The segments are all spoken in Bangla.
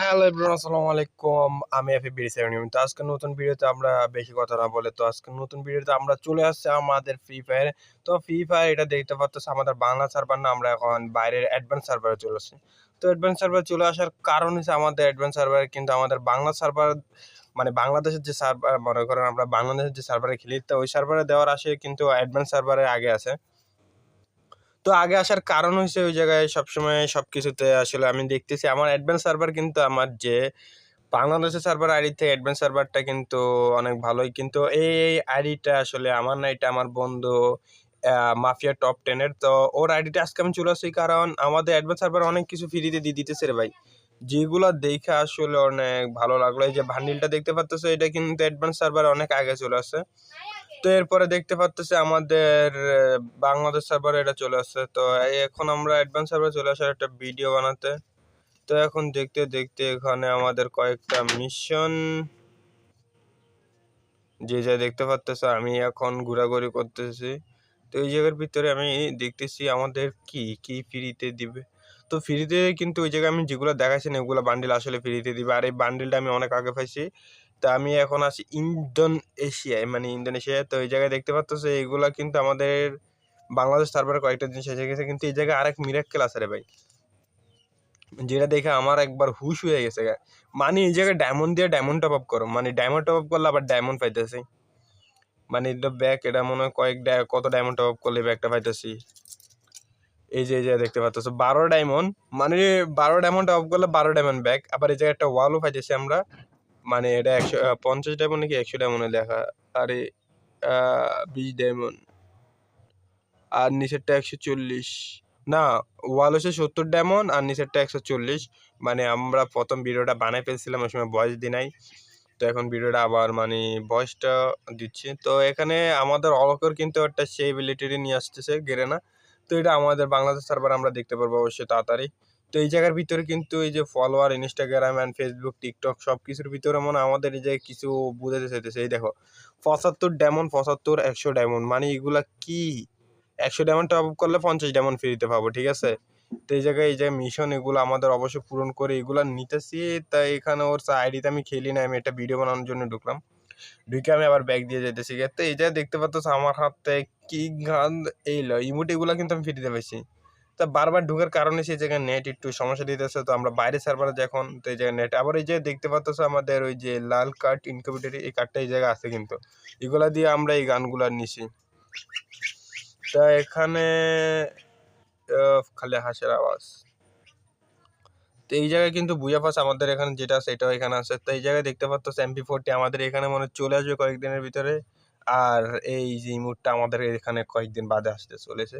হ্যালো এভরিওয়ান, আসসালামু আলাইকুম। আমি এফি বিডি সেভেন তো আজকে নতুন ভিডিওতে আমরা বেশি কথা না বলে তো আজকে নতুন ভিডিওতে আমরা চলে আসছি আমাদের ফ্রি ফায়ার তো ফ্রি ফায়ার এটা দেখতে পাচ্ছ, আমাদের বাংলা সার্ভার না, আমরা এখন বাইরের অ্যাডভান্স সার্ভারে চলে আসছি। তো অ্যাডভান্স সার্ভার চলে আসার কারণ হচ্ছে আমাদের অ্যাডভান্স সার্ভার কিন্তু আমাদের বাংলা সার্ভার মানে বাংলাদেশের যে সার্ভার মনে করেন আমরা বাংলাদেশের যে সার্ভারে খেলি, তো ওই সার্ভারে দেওয়ার আসে কিন্তু অ্যাডভান্স সার্ভারে আগে আছে তো আগে আসার কারণ হচ্ছে ওই জায়গায় সবসময় সব কিছুতে আসলে আমি দেখতেছি আমার অ্যাডভান্স সার্ভার কিন্তু আমার যে বাংলাদেশের সার্ভার আইডি থেকে অ্যাডভান্স সার্ভারটা কিন্তু অনেক ভালোই। কিন্তু এই আইডিটা আসলে আমার না, এটা আমার বন্ধু মাফিয়া টপ টেনের তো ওর আইডিটা আজকে আমি চলে আসি কারণ আমাদের অ্যাডভান্স সার্ভার অনেক কিছু ফ্রিতে দিয়ে দিতেছে রে ভাই। যেগুলো দেখে আসলে অনেক ভালো লাগল। এই যে ভান্ডিলটা দেখতে পাচ্ছ এটা কিন্তু অ্যাডভান্স সার্ভার অনেক আগে চলে আসছে। তো এরপরে দেখতে পাচ্তেছি আমাদের বাংলাদেশ সার্ভারে এটা চলে আসছে। তো এখন আমরা অ্যাডভান্স সার্ভারে চলে আসার একটা ভিডিও বানাতে। তো এখন দেখতে দেখতে এখানে আমাদের কয়েকটা মিশন যে যা দেখতে পাচ্তেছো আমি এখন ঘোরাঘুরি করতেছি। তো এই জায়গার ভিতরে আমি দেখতেছি আমাদের কি কি ফ্রিতে দিবে। তো ফ্রিতে কিন্তু ওই জায়গায় আমি যেগুলো দেখাচ্ছি না, ওগুলো বান্ডিল আসলে ফ্রিতে দিবে। আর এই বান্ডিলটা আমি অনেক আগে পাইছি। তা আমি এখন আছি ইন্দোনেশিয়ায় মানে ইন্দোনেশিয়ায়। তো এই জায়গায় দেখতে পাচ্ছ এইগুলা কিন্তু আমাদের বাংলাদেশ সার্ভারে কয়েকটা জিনিস এসে গেছে। কিন্তু এই জায়গায় আরেক মিরাক্কেল আছে রে ভাই। যেটা দেখে আমার একবার হুশ হয়ে গেছে মানে এই জায়গায় ডায়মন্ড দিয়ে ডায়মন্ড টপ আপ করো। মানে ডায়মন্ড টপ আপ করলে আবার ডায়মন্ড পাইতেছি। মানে এটা ব্যাগ এটা মনে হয় কয়েক কত ডায়মন্ড টপ আপ করলে ব্যাগটা পাইতেছি। এই যে এই যে দেখতে পাচ্ছ বারো ডায়মন্ড মানে বারো ডায়মন্ড অফ করলে বারো ডায়মন্ড ব্যাগ আবার এই জায়গায় একটা ওয়ালও পাইতেছি আমরা মানে এটা একশো পঞ্চাশ ডায়মন্ড নাকি একশো ডায়মন্ডে লেখা আরে আহ, বিশ ডায়মন্ড আর নিচেরটা একশো চল্লিশ না ওয়াল হচ্ছে সত্তর ডায়মন্ড আর নিচেরটা একশো চল্লিশ মানে আমরা প্রথম ভিডিওটা বানাই ফেলছিলাম ওই সময় বয়স দিই নাই তো এখন ভিডিওটা আবার মানে বয়সটা দিচ্ছি তো এখানে আমাদের অলকর কিন্তু একটা সেই নিয়ে আসতেছে গেরেনা তো এটা আমাদের বাংলাদেশ সার্ভার আমরা দেখতে পারব অবশ্যই তাড়াতাড়ি। তো এই জায়গার ভিতরে কিন্তু এই যে follower Instagram and Facebook TikTok সব কিছুর ভিতরে মনে আমাদের এই যে কিছু বুঝাতে চাইতেছে। এই দেখো, পঁচাত্তর ডায়মন্ড পঁচাত্তর, একশো ডায়মন্ড মানে এগুলা কি? একশো ডায়মন্ড টপ আপ করলে পঞ্চাশ ডায়মন্ড ফ্রিতে পাবো, ঠিক আছে? তো এই জায়গায় এই যে মিশন এগুলো আমাদের অবশ্যই পূরণ করে এগুলো নিতেছি। তাই এখানে ওর আইডিতে আমি খেলি না, আমি একটা ভিডিও বানানোর জন্য ঢুকলাম। ঢুকে আমি আবার ব্যাগ দিয়ে যেতেছি তো এই যে দেখতে পাচ্ছ আমার হাতে কি গান, এই ল ইমোট এগুলো কিন্তু আমি ফ্রিতে পাইছি। তা বারবার ঢুকার কারণে সেই জায়গায় নেট একটু সমস্যা দিতেছে, তো আমরা বাইরে সার্ভারে যখন, তো এই জায়গায় নেট আবার এই যে দেখতে পাচ্ছ আমাদের ওই যে লাল কার্ড ইনকিউবেটর এই কার্ডটা এই জায়গায় আছে কিন্তু। এগুলা দিয়ে আমরা এই গানগুলো নিছি। তা এখানে খালি হাসির আওয়াজ। তো এই জায়গায় কিন্তু বুয়া পাস আমাদের এখানে যেটা এটাও এখানে আছে। তো এই জায়গায় দেখতে পাচ্ছ এমপি ফোরটি আমাদের এখানে মনে চলে আসবে কয়েকদিনের ভিতরে। আর এই যে ইমুটটা আমাদের এখানে কয়েকদিন বাদে আসতে চলেছে।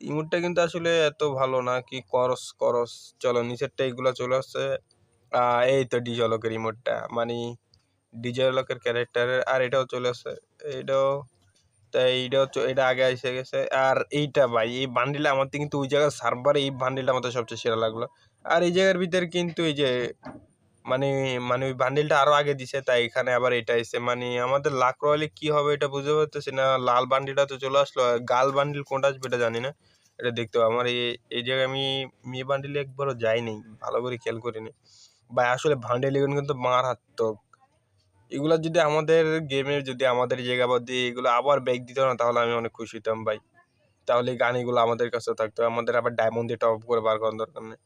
ইমুটটা কিন্তু আসলে এত ভালো না কি করস করস, চলো নিচেরটা এইগুলো চলে আসছে। এই তো ডিজলকের ইমোটটা মানে ডিজলকের ক্যারেক্টারের আর এটাও চলে আসছে। এইটাও তাই এইটাও এটা আগে এসে গেছে। আর এইটা ভাই, এই বান্ডিলটা আমার তো কিন্তু ওই জায়গায় সার্ভারে এই বান্ডিলটা আমাদের সবচেয়ে সেরা লাগল। আর এই জায়গার ভিতরে কিন্তু এই যে মানে মানে ওই বান্ডিলটা আরও আগে দিছে, তাই এখানে আবার এটা এসে মানে আমাদের লাখ রয়ালে কী হবে এটা বুঝতে পারতেছি না। লাল বান্ডিলটা তো চলে আসলো গাল বান্ডিল কোনটা আসবে এটা জানি না। এটা দেখতে হবে। আমার এই এই জায়গায় আমি মেয়ে বান্ডিলে একবারও যাইনি, ভালো করে খেয়াল করিনি। ভাই, আসলে বান্ডিল এগুলো কিন্তু মারাত্মক। এগুলো যদি আমাদের গেমের যদি আমাদের জায়গা বাদ দিয়ে এগুলো আবার ব্যাগ দিত না, তাহলে আমি অনেক খুশি হতাম ভাই। তাহলে এই গানগুলো আমাদের কাছে থাকতো, আমাদের আবার ডায়মন্ড দিয়ে টপ করে বার করার দরকার নেই।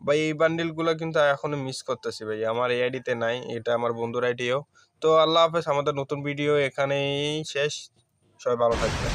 ভাই এই বান্ডিলগুলো কিন্তু এখনও মিস করতেছি ভাই। আমার এই আইডিতে নাই, এটা আমার বন্ধুর আইডিও তো আল্লাহ হাফেজ, আমাদের নতুন ভিডিও এখানেই শেষ। সবাই ভালো থাকবে